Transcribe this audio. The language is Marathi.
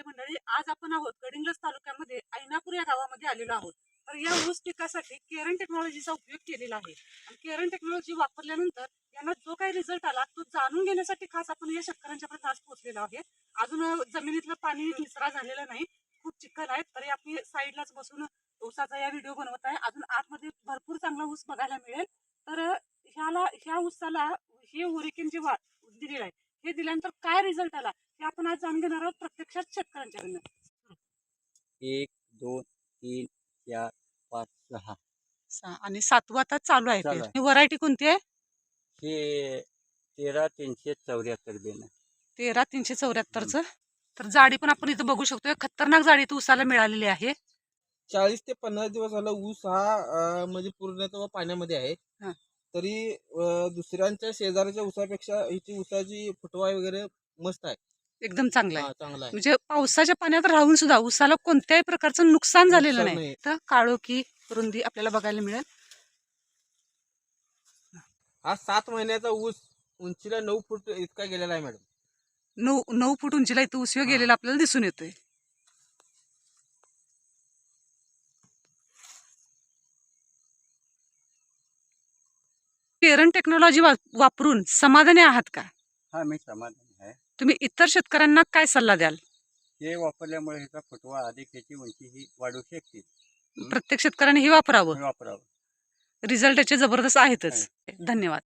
शेतकरी मंडळी आज आपण आहोत गडिंग्लज तालुक्यामध्ये ऐनापूर या गावामध्ये आलेलो आहोत. तर या ऊस पिकासाठी केरन टेक्नॉलॉजीचा उपयोग केलेला आहे. आणि केरन टेक्नॉलॉजी वापरल्यानंतर यांना जो काही रिझल्ट आला तो जाणून घेण्यासाठी खास आपण या शेतकऱ्यांच्यापर्यंत आज पोहोचलेलो आहे. अजून जमिनीतलं पाणी निचरा झालेला नाही. खूप चिखल आहे. तरी आपली साईडलाच बसून ऊसाचा या व्हिडिओ बनवत आहे. अजून आतमध्ये भरपूर चांगला ऊस बघायला मिळेल. तर ह्याला ह्या ऊसाला हे ओरिकिन जे दिलेलं आहे. हे दिल्यानंतर काय रिझल्ट आला? हे आपण आज जाणून घेणार आहोत प्रत्यक्षात शेतकऱ्यांच्याकडनं. एक दोन तीन चार पाच सहा. आणि सातवा आता चालू आहे चालू आहे. व्हरायटी कोणती आहे? हे तेरा तीनशे चौऱ्याहत्तर बेन तेरा तीनशे चौऱ्याहत्तरचं. तर जाडी पण आपण इथं बघू शकतो खतरनाक जाडी इथं ऊसाला मिळालेली आहे. चाळीस ते पन्नास दिवस झाला ऊस हा अं, म्हणजे पूर्णतः पाण्यामध्ये आहे. हा. तरी दुसऱ्यांच्या शेजारच्या ऊसापेक्षा हिची ऊसाची फुटवा वगैरे मस्त आहे. एकदम चांगला आहे. चांगला आहे. म्हणजे पावसाच्या पाण्यात राहून सुद्धा ऊसाला कोणत्याही प्रकारचं नुकसान झालेलं नाही. तर काळोखी रुंदी आपल्याला बघायला मिळेल. हा सात महिन्याचा ऊस उंचीला नऊ फूट इतका गेलेला आहे मॅडम. नऊ नऊ फूट उंचीला इथं हा. गेलेला आपल्याला दिसून येतोय. पेरन टेक्नॉलॉजी वापरून समाधानी आहात का? हा मी समाधान आहे. तुम्ही इतर शेतकऱ्यांना काय सल्ला द्याल? हे वापरल्यामुळे ह्याचा फुटवा अधिक ह्याची उंची ही वाढू शकते. प्रत्येक शेतकऱ्याने हे वापरावं? वापरावं. रिझल्ट याचे जबरदस्त आहेतच. धन्यवाद.